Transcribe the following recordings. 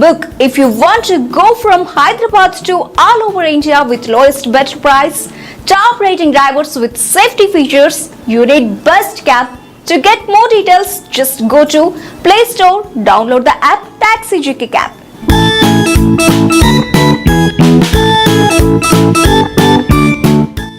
Book if you want to go from Hyderabad to all over India with lowest better price, top rating drivers with safety features, you need best cab. To get more details, just go to Play Store, download the app Taxi GK Cab.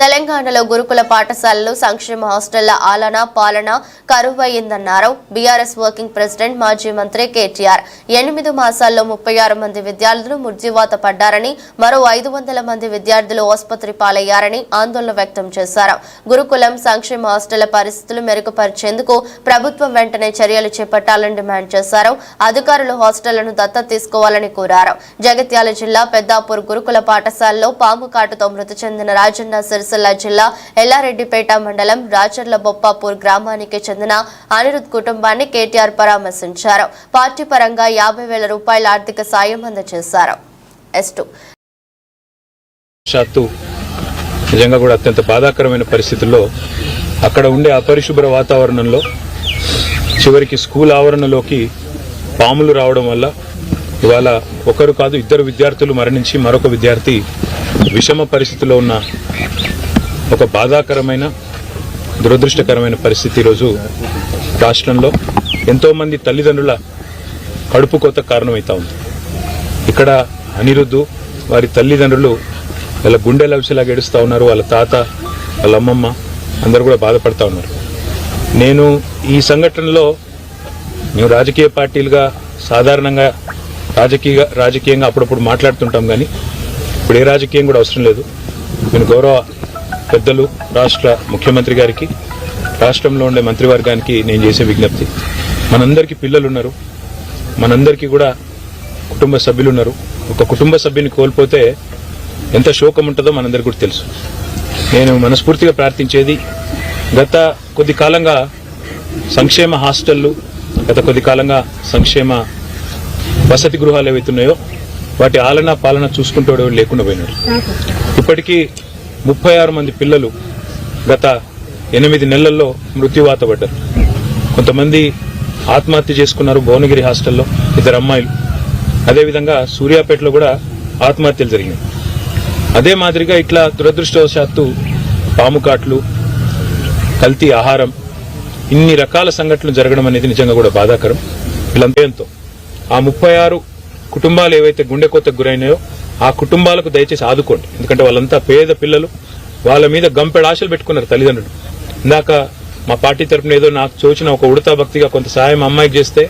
తెలంగాణలో గురుకుల పాఠశాలలు సంక్షేమ హాస్టళ్ళ ఆలన పాలన కరువయ్యిందన్నారు BRS working president మాజీ మంత్రి కేటీఆర్. ఎనిమిది మాసాల్లో ముప్పై ఆరు మంది విద్యార్థులు మృత్యువాత పడ్డారని మరో ఐదు వందల మంది విద్యార్థులు ఆసుపత్రి పాలయ్యారని ఆందోళన వ్యక్తం చేశారు. గురుకులం సంక్షేమ హాస్టళ్ళ పరిస్థితులు మెరుగుపరిచేందుకు ప్రభుత్వం వెంటనే చర్యలు చేపట్టాలని డిమాండ్ చేశారు. అధికారులు హాస్టళ్ళను దత్తత తీసుకోవాలని కోరారు. జగిత్యాల జిల్లా పెద్దాపూర్ గురుకుల పాఠశాలలో పాము కాటుతో మృతి చెందిన రాజన్న సిరిసిల్ల జిల్లా ఎల్లారెడ్డిపేట మండలం రాచర్ల బొప్పాపూర్ గ్రామానికి చెందిన అనిరుద్ కుటుంబాన్ని కేటీఆర్ పరామర్శించారు. పార్టీ పరంగా యాభై వేల రూపాయల ఆర్థిక సాయం అందజేశారు. నిజంగా కూడా అత్యంత బాధాకరమైన పరిస్థితుల్లో అక్కడ ఉండే అపరిశుభ్ర వాతావరణంలో చివరికి స్కూల్ ఆవరణలోకి పాములు రావడం వల్ల ఇవాళ ఒకరు కాదు ఇద్దరు విద్యార్థులు మరణించి మరొక విద్యార్థి విషమ పరిస్థితిలో ఉన్న ఒక బాధాకరమైన దురదృష్టకరమైన పరిస్థితి ఈరోజు రాష్ట్రంలో ఎంతోమంది తల్లిదండ్రుల కడుపు కోత కారణమవుతా ఉంది. ఇక్కడ అనిరుద్ధు వారి తల్లిదండ్రులు వాళ్ళ గుండె లవిసిలాగా ఏడుస్తూ ఉన్నారు వాళ్ళ తాత వాళ్ళ అమ్మమ్మ అందరూ కూడా బాధపడతా ఉన్నారు. నేను ఈ సంఘటనలో మేము రాజకీయ పార్టీలుగా సాధారణంగా రాజకీయ రాజకీయంగా అప్పుడప్పుడు మాట్లాడుతుంటాం కానీ ఇప్పుడు ఏ రాజకీయం కూడా అవసరం లేదు. నేను గౌరవ పెద్దలు రాష్ట్ర ముఖ్యమంత్రి గారికి రాష్ట్రంలో ఉండే మంత్రివర్గానికి నేను చేసే విజ్ఞప్తి. మనందరికీ పిల్లలు ఉన్నారు మనందరికీ కూడా కుటుంబ సభ్యులు ఉన్నారు ఒక కుటుంబ సభ్యుని కోల్పోతే ఎంత శోకం ఉంటుందో మనందరికీ కూడా తెలుసు. నేను మనస్ఫూర్తిగా ప్రార్థించేది గత కొద్ది కాలంగా సంక్షేమ హాస్టళ్ళు గత కొద్ది కాలంగా సంక్షేమ వసతి గృహాలు ఏవైతున్నాయో వాటి ఆలన పాలన చూసుకుంటూ లేకుండా పోయినారు. ఇప్పటికీ ముప్పై ఆరు మంది పిల్లలు గత ఎనిమిది నెలల్లో మృత్యువాత పడ్డారు. కొంతమంది ఆత్మహత్య చేసుకున్నారు భువనగిరి హాస్టల్లో ఇద్దరు అమ్మాయిలు. అదేవిధంగా సూర్యాపేటలో కూడా ఆత్మహత్యలు జరిగినాయి. అదే మాదిరిగా ఇట్లా దురదృష్టవశాత్తు పాముకాట్లు కల్తీ ఆహారం ఇన్ని రకాల సంఘటనలు జరగడం అనేది నిజంగా కూడా బాధాకరం. వీళ్ళంతేంతో ఆ ముప్పై ఆరు కుటుంబాలు ఏవైతే గుండె కోతకు గురైనాయో ఆ కుటుంబాలకు దయచేసి ఆదుకోండి. ఎందుకంటే వాళ్ళంతా పేద పిల్లలు వాళ్ళ మీద గంపెడు ఆశలు పెట్టుకున్నారు తల్లిదండ్రులు. ఇందాక మా పార్టీ తరపున ఏదో నాకు చూచిన ఒక ఉడతా భక్తిగా కొంత సాయం అమ్మాయికి చేస్తే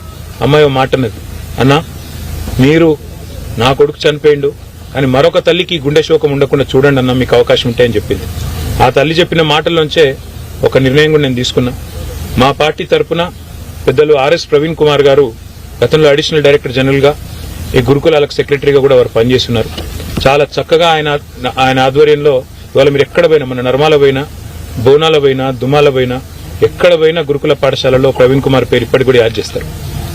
అమ్మాయి ఓ మాట అన్నది. అన్నా మీరు నా కొడుకు చనిపోయిండు కానీ మరొక తల్లికి గుండె శోకం ఉండకుండా చూడండి అన్న మీకు అవకాశం ఉంటాయని చెప్పింది. ఆ తల్లి చెప్పిన మాటల్లోంచే ఒక నిర్ణయం కూడా నేను తీసుకున్నా. మా పార్టీ తరపున పెద్దలు ఆర్ఎస్ ప్రవీణ్ కుమార్ గారు గతంలో అడిషనల్ డైరెక్టర్ జనరల్గా ఈ గురుకులాలకు సెక్రటరీగా కూడా వారు పనిచేస్తున్నారు. చాలా చక్కగా ఆయన ఆయన ఆధ్వర్యంలో ఇవాళ మీరు ఎక్కడ పోయినా మన నర్మాల పోయినా బోనాల పోయినా దుమాల పోయినా ఎక్కడ పోయినా గురుకుల పాఠశాలలో ప్రవీణ్ కుమార్ పేరు ఇప్పటికి కూడా యాడ్ చేస్తారు.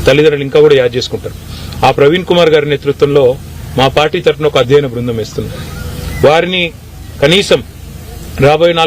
తల్లిదండ్రులు ఇంకా కూడా యాడ్ చేసుకుంటారు. ఆ ప్రవీణ్ కుమార్ గారి నేతృత్వంలో మా పార్టీ తరఫున ఒక అధ్యయన బృందం వేస్తుంది వారిని కనీసం రాబోయే నాలుగు